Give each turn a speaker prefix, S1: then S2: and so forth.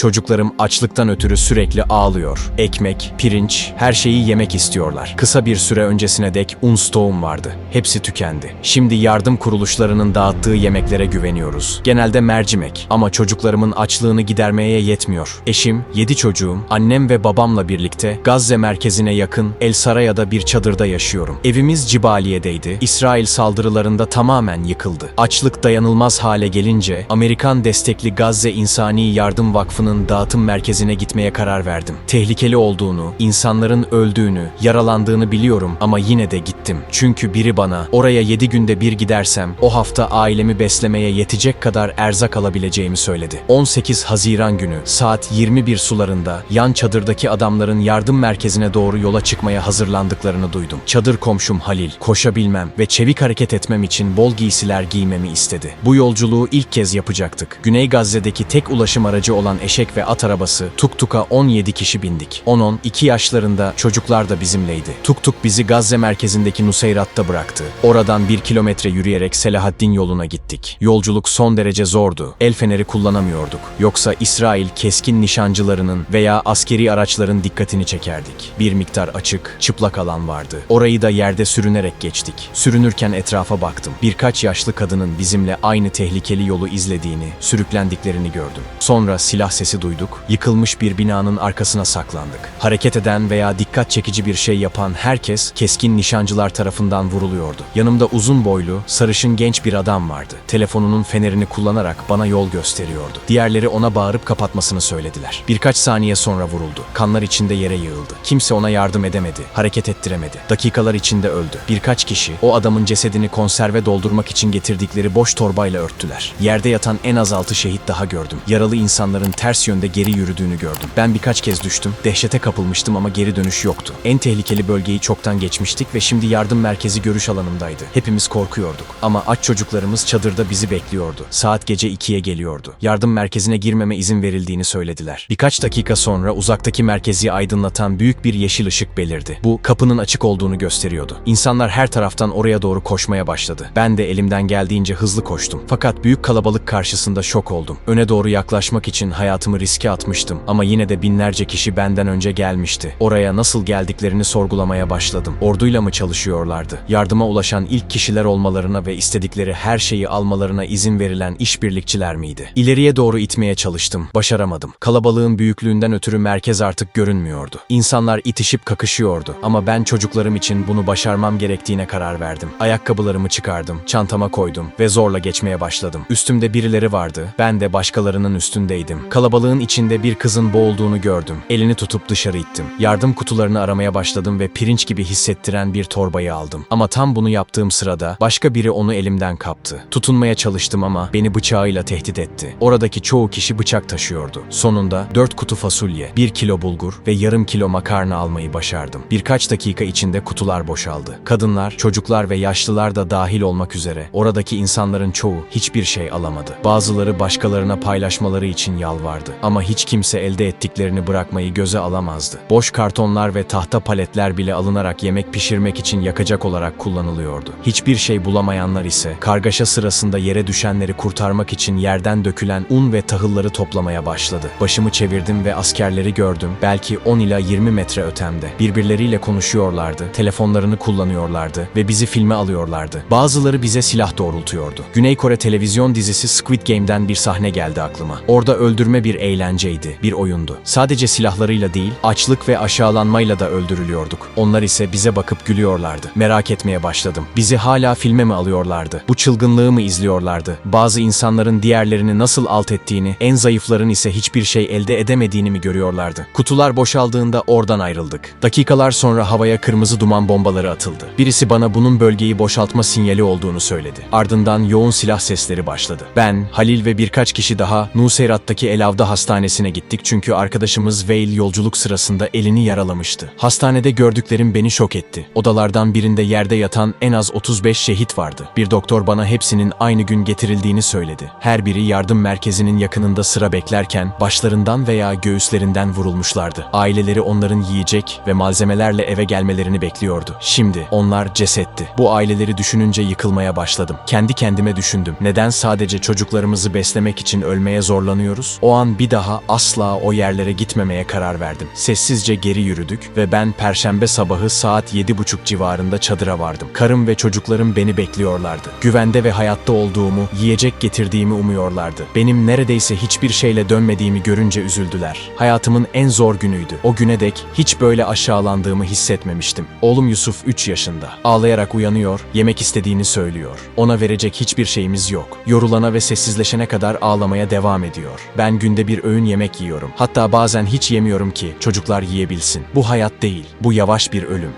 S1: Çocuklarım açlıktan ötürü sürekli ağlıyor. Ekmek, pirinç, her şeyi yemek istiyorlar. Kısa bir süre öncesine dek un stoğum vardı. Hepsi tükendi. Şimdi yardım kuruluşlarının dağıttığı yemeklere güveniyoruz. Genelde mercimek ama çocuklarımın açlığını gidermeye yetmiyor. Eşim, yedi çocuğum, annem ve babamla birlikte Gazze merkezine yakın El Saraya'da bir çadırda yaşıyorum. Evimiz Cibaliye'deydi. İsrail saldırılarında tamamen yıkıldı. Açlık dayanılmaz hale gelince Amerikan destekli Gazze İnsani Yardım Vakfı'nın dağıtım merkezine gitmeye karar verdim. Tehlikeli olduğunu, insanların öldüğünü, yaralandığını biliyorum ama yine de gittim. Çünkü biri bana oraya 7 günde bir gidersem o hafta ailemi beslemeye yetecek kadar erzak alabileceğimi söyledi. 18 Haziran günü saat 21 sularında yan çadırdaki adamların yardım merkezine doğru yola çıkmaya hazırlandıklarını duydum. Çadır komşum Halil, koşabilmem ve çevik hareket etmem için bol giysiler giymemi istedi. Bu yolculuğu ilk kez yapacaktık. Güney Gazze'deki tek ulaşım aracı olan eşek ve at arabası Tuktuk'a 17 kişi bindik. 10-12 yaşlarında çocuklar da bizimleydi. Tuktuk bizi Gazze merkezindeki Nuseyrat'ta bıraktı. Oradan bir kilometre yürüyerek Selahaddin yoluna gittik. Yolculuk son derece zordu. El feneri kullanamıyorduk. Yoksa İsrail keskin nişancılarının veya askeri araçların dikkatini çekerdik. Bir miktar açık, çıplak alan vardı. Orayı da yerde sürünerek geçtik. Sürünürken etrafa baktım. Birkaç yaşlı kadının bizimle aynı tehlikeli yolu izlediğini, sürüklendiklerini gördüm. Sonra silah sesi duyduk. Yıkılmış bir binanın arkasına saklandık. Hareket eden veya dikkat çekici bir şey yapan herkes keskin nişancılar tarafından vuruluyordu. Yanımda uzun boylu, sarışın genç bir adam vardı. Telefonunun fenerini kullanarak bana yol gösteriyordu. Diğerleri ona bağırıp kapatmasını söylediler. Birkaç saniye sonra vuruldu. Kanlar içinde yere yığıldı. Kimse ona yardım edemedi, hareket ettiremedi. Dakikalar içinde öldü. Birkaç kişi o adamın cesedini konserve doldurmak için getirdikleri boş torbayla örttüler. Yerde yatan en az altı şehit daha gördüm. Yaralı insanların ters yönde geri yürüdüğünü gördüm. Ben birkaç kez düştüm, dehşete kapılmıştım ama geri dönüş yoktu. En tehlikeli bölgeyi çoktan geçmiştik ve şimdi yardım merkezi görüş alanındaydı. Hepimiz korkuyorduk. Ama aç çocuklarımız çadırda bizi bekliyordu. Saat gece 2'ye geliyordu. Yardım merkezine girmeme izin verildiğini söylediler. Birkaç dakika sonra uzaktaki merkezi aydınlatan büyük bir yeşil ışık belirdi. Bu kapının açık olduğunu gösteriyordu. İnsanlar her taraftan oraya doğru koşmaya başladı. Ben de elimden geldiğince hızlı koştum. Fakat büyük kalabalık karşısında şok oldum. Öne doğru yaklaşmak için hayatımı riske atmıştım ama yine de binlerce kişi benden önce gelmişti. Oraya nasıl geldiklerini sorgulamaya başladım. Orduyla mı çalışıyorlardı? Yardıma ulaşan ilk kişiler olmalarına ve istedikleri her şeyi almalarına izin verilen işbirlikçiler miydi? İleriye doğru itmeye çalıştım. Başaramadım. Kalabalığın büyüklüğünden ötürü merkez artık görünmüyordu. İnsanlar itişip kakışıyordu ama ben çocuklarım için bunu başarmam gerektiğine karar verdim. Ayakkabılarımı çıkardım, çantama koydum ve zorla geçmeye başladım. Üstümde birileri vardı, ben de başkalarının üstündeydim. Kalabalığın içinde bir kızın boğulduğunu gördüm. Elini tutup dışarı ittim. Yardım kutularını aramaya başladım ve pirinç gibi hissettiren bir torbayı aldım. Ama tam bunu yaptığım sırada başka biri onu elimden kaptı. Tutunmaya çalıştım ama beni bıçağıyla tehdit etti. Oradaki çoğu kişi bıçak taşıyordu. Sonunda 4 kutu fasulye, 1 kilo bulgur ve yarım kilo makarna almayı başardım. Birkaç dakika içinde kutular boşaldı. Kadınlar, çocuklar ve yaşlılar da dahil olmak üzere oradaki insanların çoğu hiçbir şey alamadı. Bazıları başkalarına paylaşmaları için yalvardı ama hiç kimse elde ettiklerini bırakmayı göze alamazdı. Boş kartonlar ve tahta paletler bile alınarak yemek pişirmek için yakacak olarak kullanılıyordu. Hiçbir şey bulamayanlar ise kargaşa sırasında yere düşenleri kurtarmak için yerden dökülen un ve tahılları toplamaya başladı. Başımı çevirdim ve askerleri gördüm. Belki 10 ila 20 metre ötemde. Birbirleriyle konuşuyorlardı, telefonlarını kullanıyorlardı ve bizi filme alıyorlardı. Bazıları bize silah doğrultuyordu. Güney Kore televizyon dizisi Squid Game'den bir sahne geldi aklıma. Orada öldürme bir eğlenceydi, bir oyundu. Sadece silahlarıyla değil, açlık ve aşağılanmayla da öldürülüyorduk. Onlar ise bize bakıp gülüyorlardı. Merak etmeye başladım. Bizi hala filme mi alıyorlardı? Bu çılgınlığı mı izliyorlardı? Bazı insanların diğerlerini nasıl alt ettiğini, en zayıfların ise hiçbir şey elde edemediğini mi görüyorlardı? Kutular boşaldığında oradan ayrıldık. Dakikalar sonra havaya kırmızı duman bombaları atıldı. Birisi bana bunun bölgeyi boşaltma sinyali olduğunu söyledi. Ardından yoğun silah sesleri başladı. Ben, Halil ve birkaç kişi daha Nuseyrat'taki Elavda Hastanesi'ne gittik çünkü arkadaşımız Veil yolculuk sırasında elini yaralamıştı. Hastanede gördüklerim beni şok etti. Odalardan birinde yerde yatan en az 35 şehit vardı. Bir doktor bana hepsinin aynı gün getirildiğini söyledi. Her biri yardım merkezinin yakınında sıra beklerken başlarından veya göğüslerinden vurulmuşlardı. Aileleri onların yiyecek ve malzemelerle eve gelmelerini bekliyordu. Şimdi onlar cesetti. Bu aileleri düşününce yıkılmaya başladım. Kendi kendime düşündüm. Neden sadece çocuklarımızı beslemek için ölmeye zorlanıyoruz? O an bir daha asla o yerlere gitmemeye karar verdim. Sessizce geri yürüdük ve ben perşembe sabahı saat yedi buçuk civarında çadıra vardım. Karım ve çocuklarım beni bekliyorlardı. Güvende ve hayatta olduğumu, yiyecek getirdiğimi umuyorlardı. Benim neredeyse hiçbir şeyle dönmediğimi görünce üzüldüler. Hayatımın en zor günüydü. O güne dek hiç böyle aşağılandığımı hissetmemiştim. Oğlum Yusuf 3 yaşında. Ağlayarak uyanıyor, yemek istediğini söylüyor. Ona verecek hiçbir şeyimiz yok. Yorulana ve sessizleşene kadar ağlamaya devam ediyor. Ben günde bir öğün yemek yiyorum. Hatta bazen hiç yemiyorum ki çocuklar yiyebilsin. Bu hayat değil, bu yavaş bir ölüm.